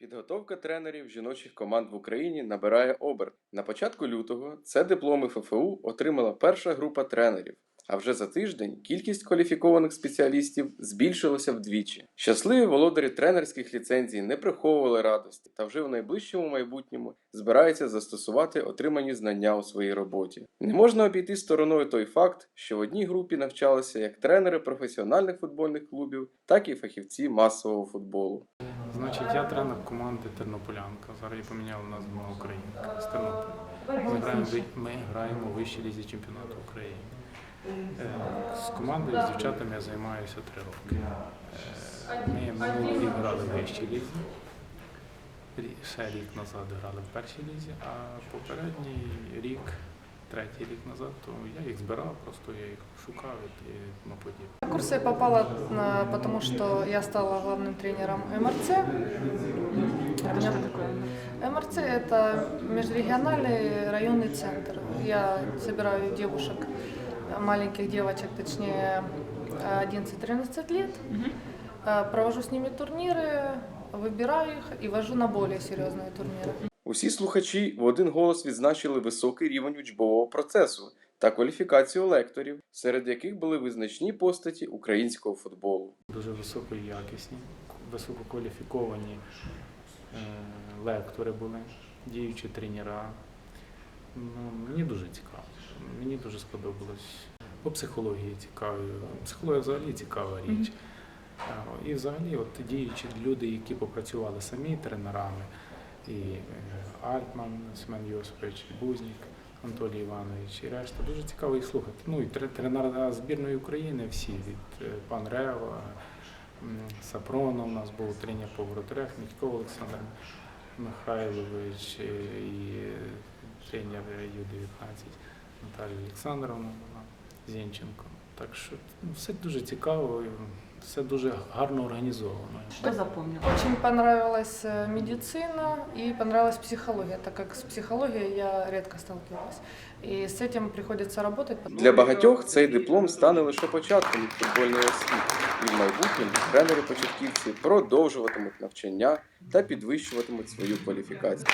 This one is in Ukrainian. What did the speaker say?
Підготовка тренерів жіночих команд в Україні набирає оберт. На початку лютого це дипломи ФФУ отримала перша група тренерів. А вже за тиждень кількість кваліфікованих спеціалістів збільшилася вдвічі. Щасливі володарі тренерських ліцензій не приховували радості та вже в найближчому майбутньому збираються застосувати отримані знання у своїй роботі. Не можна обійти стороною той факт, що в одній групі навчалися як тренери професіональних футбольних клубів, так і фахівці масового футболу. Значить, я тренер команди Тернополянка. Зараз її поміняли назву на Українка з Тернополя. Ми граємо, в- ми граємо у вищій лізі чемпіонату України. Е, З командою, з дівчатами я займаюся три роки. Е, Ми минулий рік грали в вищій лізі. Ще рік назад грали в першій лізі, а попередній рік, третій рік назад, то я їх збирав, просто я їх шукав і тому подібне. На курсы я попала, на- потому что я стала главным тренером МРЦ. Что такое? МРЦ – это межрегиональный районный центр. Я собираю девушек, маленьких девочек, точнее 11-13 лет, Э, провожу с ними турниры, выбираю их и вожу на более серьезные турниры. Усі слухачі в один голос відзначили високий рівень учбового процесу та кваліфікацію лекторів, серед яких були визначні постаті українського футболу. дуже високоякісні, висококваліфіковані е, лектори були, діючі тренера. Ну, мені дуже цікаво. Мені дуже сподобалось. По психології цікаві. Психологія взагалі цікава річ. Е, І взагалі, от діючі люди, які попрацювали самі тренерами, Альтман, Семен Йосипович, Бузнік, Анатолій Іванович і решта. Дуже цікаво їх слухати. Ну і тренера збірної України всі, від е, пан Рева, м, Сапронов у нас був тренер по воротарях, Мітько Олександр Михайлович е, і тренер Ю-19 Наталія Олександровна Зінченко. Так що ну, все дуже цікаво, все дуже гарно організовано. Что запомнил? Очень понравилась э, медицина и понравилась психология, так как с психологией я редко сталкивалась. И с этим приходится работать. Для багатьох цей диплом стане лише початком футбольної освіти, і в майбутньому тренери-початківці продовжуватимуть навчання та підвищуватимуть свою кваліфікацію.